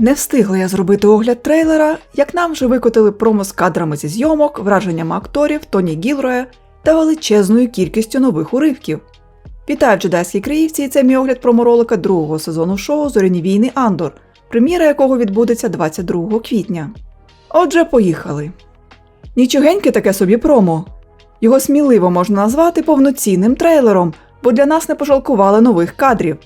Не встигла я зробити огляд трейлера, як нам вже викотили промо з кадрами зі зйомок, враженнями акторів Тоні Гілроя та величезною кількістю нових уривків. Вітаю джедайські криївці, і це мій огляд проморолика другого сезону шоу Зоряні війни Андор, прем'єра якого відбудеться 22 квітня. Отже, поїхали. Нічогеньке таке собі промо. Його сміливо можна назвати повноцінним трейлером, бо для нас не пожалкували нових кадрів.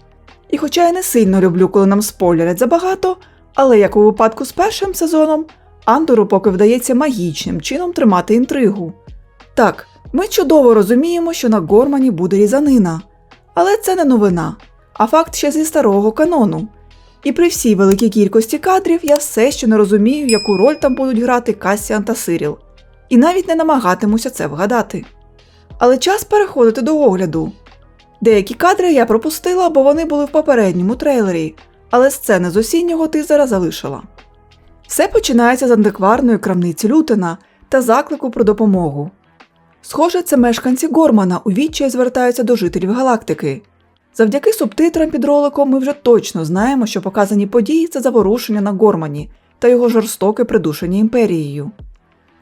І хоча я не сильно люблю, коли нам спойлерять забагато, але як у випадку з першим сезоном, Андору поки вдається магічним чином тримати інтригу. Так, ми чудово розуміємо, що на Гормані буде різанина, але це не новина, а факт ще зі старого канону. І при всій великій кількості кадрів я все ще не розумію, яку роль там будуть грати Кассіан та Сиріл, і навіть не намагатимуся це вгадати. Але час переходити до огляду. Деякі кадри я пропустила, бо вони були в попередньому трейлері, але сцени з осіннього тизера залишила. Все починається з антикварної крамниці Лютена та заклику про допомогу. Схоже, це мешканці Гормана у відчаї звертаються до жителів галактики. Завдяки субтитрам під роликом ми вже точно знаємо, що показані події це заворушення на Гормані та його жорстоке придушення імперією.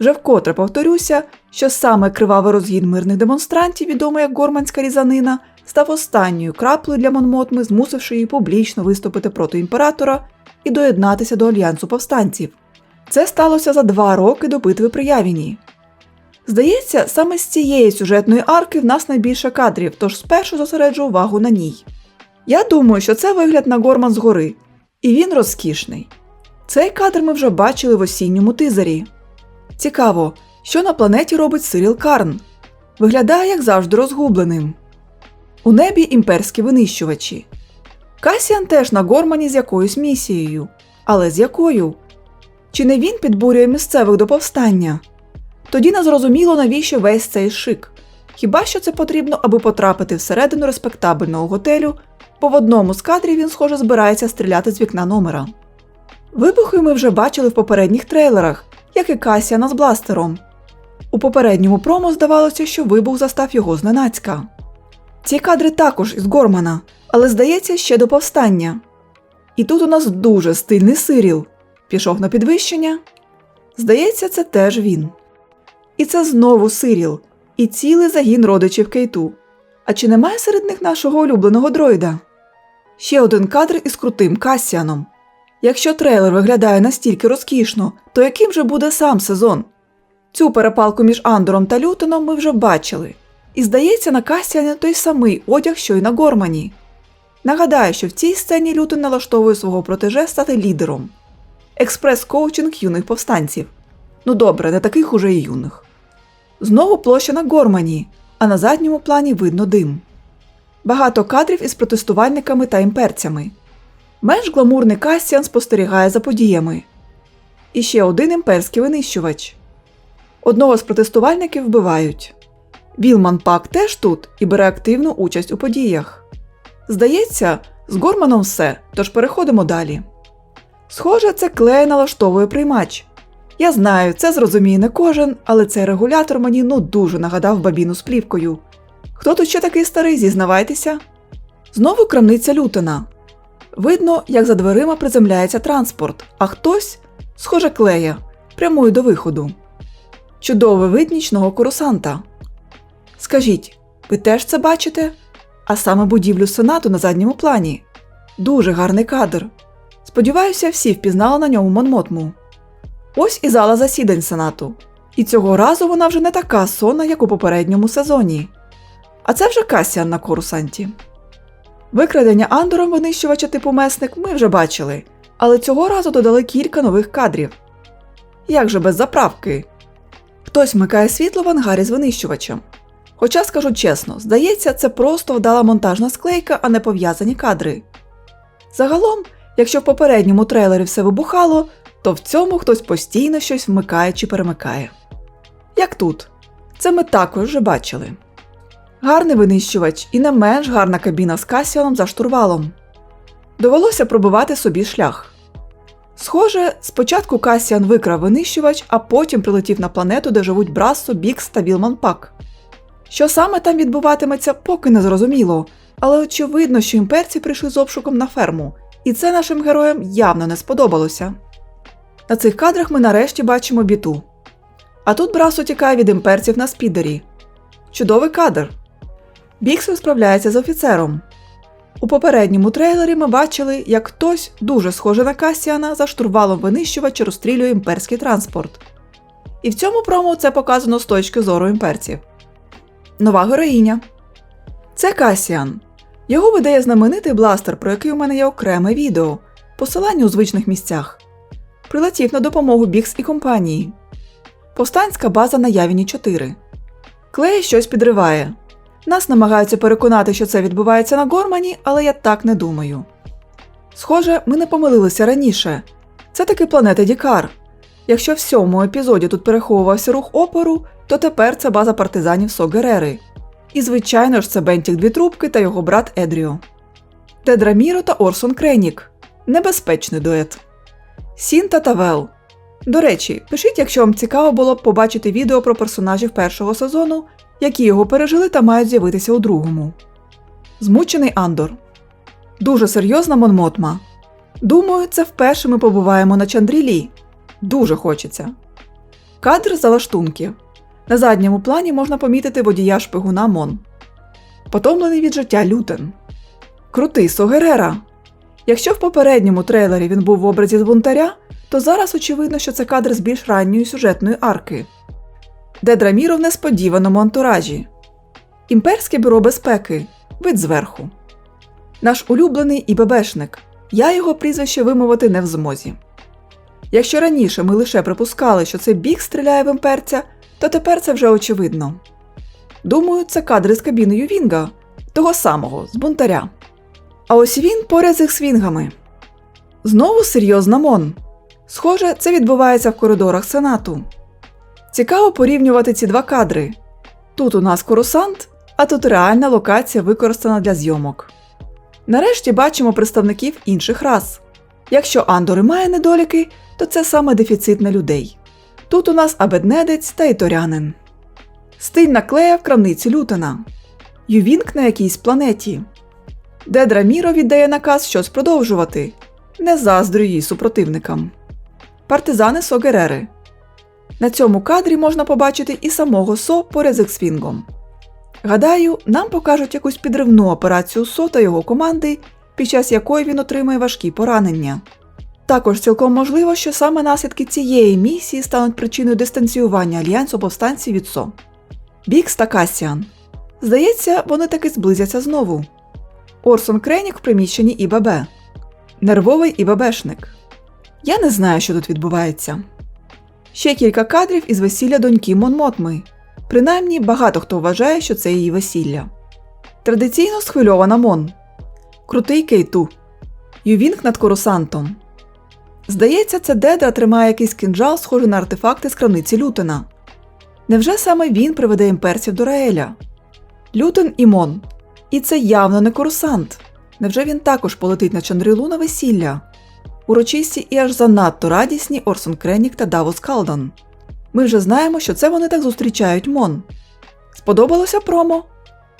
Вже вкотре повторюся, що саме кривавий розгін мирних демонстрантів, відомий як Горманська різанина, став останньою краплею для Монмотми, змусивши її публічно виступити проти імператора і доєднатися до альянсу повстанців. Це сталося за два роки до битви при Явіні. Здається, саме з цієї сюжетної арки в нас найбільше кадрів, тож спершу зосереджу увагу на ній. Я думаю, що це вигляд на Горман згори, і він розкішний. Цей кадр ми вже бачили в осінньому тизері. Цікаво, що на планеті робить Сиріл Карн. Виглядає, як завжди, розгубленим. У небі імперські винищувачі. Касіан теж на Гормані з якоюсь місією. Але з якою? Чи не він підбурює місцевих до повстання? Тоді не зрозуміло, навіщо весь цей шик. Хіба що це потрібно, аби потрапити всередину респектабельного готелю, бо в одному з кадрів він, схоже, збирається стріляти з вікна номера. Вибухи ми вже бачили в попередніх трейлерах, як і Касіана з бластером. У попередньому промо здавалося, що вибух застав його зненацька. Ці кадри також із Гормана, але здається, ще до повстання. І тут у нас дуже стильний Сиріл. Пішов на підвищення. Здається, це теж він. І це знову Сиріл, і цілий загін родичів Кейту. А чи немає серед них нашого улюбленого дроїда? Ще один кадр із крутим Кассіаном. Якщо трейлер виглядає настільки розкішно, то яким же буде сам сезон? Цю перепалку між Андором та Лютоном ми вже бачили. І здається, на Кассіані той самий одяг, що й на Гормані. Нагадаю, що в цій сцені Лютон налаштовує свого протеже стати лідером. Експрес-коучинг юних повстанців. Ну добре, не таких уже і юних. Знову площа на Гормані, а на задньому плані видно дим. Багато кадрів із протестувальниками та імперцями. Менш гламурний Кассіан спостерігає за подіями. І ще один імперський винищувач. Одного з протестувальників вбивають. Вілман Пак теж тут і бере активну участь у подіях. Здається, з Горманом все, тож переходимо далі. Схоже, це клей налаштовує приймач. Я знаю, це зрозуміє не кожен, але цей регулятор мені ну дуже нагадав бабіну з плівкою. Хто тут ще такий старий, зізнавайтеся? Знову крамниця Лютена. Видно, як за дверима приземляється транспорт, а хтось, схоже, клея, прямує до виходу. Чудовий вид нічного курсанта. Скажіть, ви теж це бачите? А саме будівлю сенату на задньому плані. Дуже гарний кадр. Сподіваюся, всі впізнали на ньому Монмотму. Ось і зала засідань сенату. І цього разу вона вже не така сонна, як у попередньому сезоні. А це вже Касіан на корусанті. Викрадення Андором винищувача типу месник ми вже бачили, але цього разу додали кілька нових кадрів. Як же без заправки? Хтось вмикає світло в ангарі з винищувачем. Хоча, скажу чесно, здається, це просто вдала монтажна склейка, а не пов'язані кадри. Загалом, якщо в попередньому трейлері все вибухало, то в цьому хтось постійно щось вмикає чи перемикає. Як тут, це ми також вже бачили. Гарний винищувач і не менш гарна кабіна з Касіоном за штурвалом. Довелося пробивати собі шлях. Схоже, спочатку Касіан викрав винищувач, а потім прилетів на планету, де живуть Брассо, Бікс та Вілман Пак. Що саме там відбуватиметься, поки не зрозуміло, але очевидно, що імперці прийшли з обшуком на ферму, І це нашим героям явно не сподобалося. На цих кадрах ми нарешті бачимо біту. А тут Брас утікає від імперців на спідері. Чудовий кадр. Бікс розправляється з офіцером. У попередньому трейлері ми бачили, як хтось, дуже схожий на Касіана, за штурвалом винищувача розстрілює імперський транспорт. І в цьому промо це показано з точки зору імперців. Нова героїня. Це Касіан. Його видає знаменитий бластер, про який у мене є окреме відео, посилання у звичних місцях. Прилетів на допомогу Бікс і компанії. Повстанська база на Явіні 4. Клей щось підриває. Нас намагаються переконати, що це відбувається на Гормані, але я так не думаю. Схоже, ми не помилилися раніше. Це таки планета Дікар. Якщо в сьомому епізоді тут переховувався рух опору, то тепер це база партизанів Согерери. І, звичайно ж, це Бентік Дві Трубки та його брат Едріо. Тедра Міро та Орсон Кренік. Небезпечний дует. Сін та Тавел. До речі, пишіть, якщо вам цікаво було б побачити відео про персонажів першого сезону, які його пережили та мають з'явитися у другому. Змучений Андор. Дуже серйозна Монмотма. Думаю, це вперше ми побуваємо на Чандрілі. Дуже хочеться. Кадр залаштунків. На задньому плані можна помітити водія шпигуна Мон. Потомлений від життя Лютен. Крутий Согерера. Якщо в попередньому трейлері він був в образі збунтаря, то зараз очевидно, що це кадр з більш ранньої сюжетної арки. Дедраміро в несподіваному антуражі. Імперське бюро безпеки. Вид зверху. Наш улюблений ІББшник. Я його прізвище вимовити не в змозі. Якщо раніше ми лише припускали, що це біг стріляє в імперця, то тепер це вже очевидно. Думаю, це кадри з кабіною Вінга, того самого, з бунтаря. А ось він поряд з їх свінгами. Знову серйозна Мон. Схоже, це відбувається в коридорах Сенату. Цікаво порівнювати ці два кадри. Тут у нас корусант, а тут реальна локація використана для зйомок. Нарешті бачимо представників інших рас. Якщо Андор має недоліки, то це саме дефіцит на людей. Тут у нас абеднедець та іторянин. Стиль наклея в крамниці Лютена. Ювінг на якійсь планеті. Дедра Міро віддає наказ щось продовжувати. Не заздрю її супротивникам. Партизани Согерери. На цьому кадрі можна побачити і самого Со поряд з Ексфінгом. Гадаю, нам покажуть якусь підривну операцію Со та його команди, під час якої він отримає важкі поранення. Також цілком можливо, що саме наслідки цієї місії стануть причиною дистанціювання альянсу повстанців від СО. Бікс та Касіан. Здається, вони таки зблизяться знову. Орсон Кренік в приміщенні ІББ. Нервовий ІББшник. Я не знаю, що тут відбувається. Ще кілька кадрів із весілля доньки Монмотми. Принаймні, багато хто вважає, що це її весілля. Традиційно схвильована Мон. Крутий Кейту. Ювінг над корусантом. Здається, це Дедра тримає якийсь кинджал, схожий на артефакти з крамниці Лютена. Невже саме він приведе імперців до Раеля? Лютен і Мон. І це явно не корусант. Невже він також полетить на Чандрилу на весілля? Урочисті і аж занадто радісні Орсон Кренік та Давос Калдан. Ми вже знаємо, що це вони так зустрічають Мон. Сподобалося промо?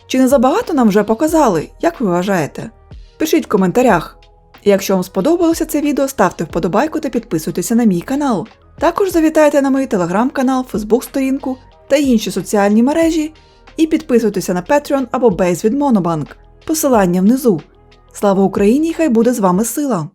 Чи не забагато нам вже показали, як ви вважаєте? Пишіть в коментарях. Якщо вам сподобалося це відео, ставте вподобайку та підписуйтеся на мій канал. Також завітайте на мій телеграм-канал, фейсбук-сторінку та інші соціальні мережі і підписуйтеся на Patreon або Base від Monobank. Посилання внизу. Слава Україні! Хай буде з вами сила!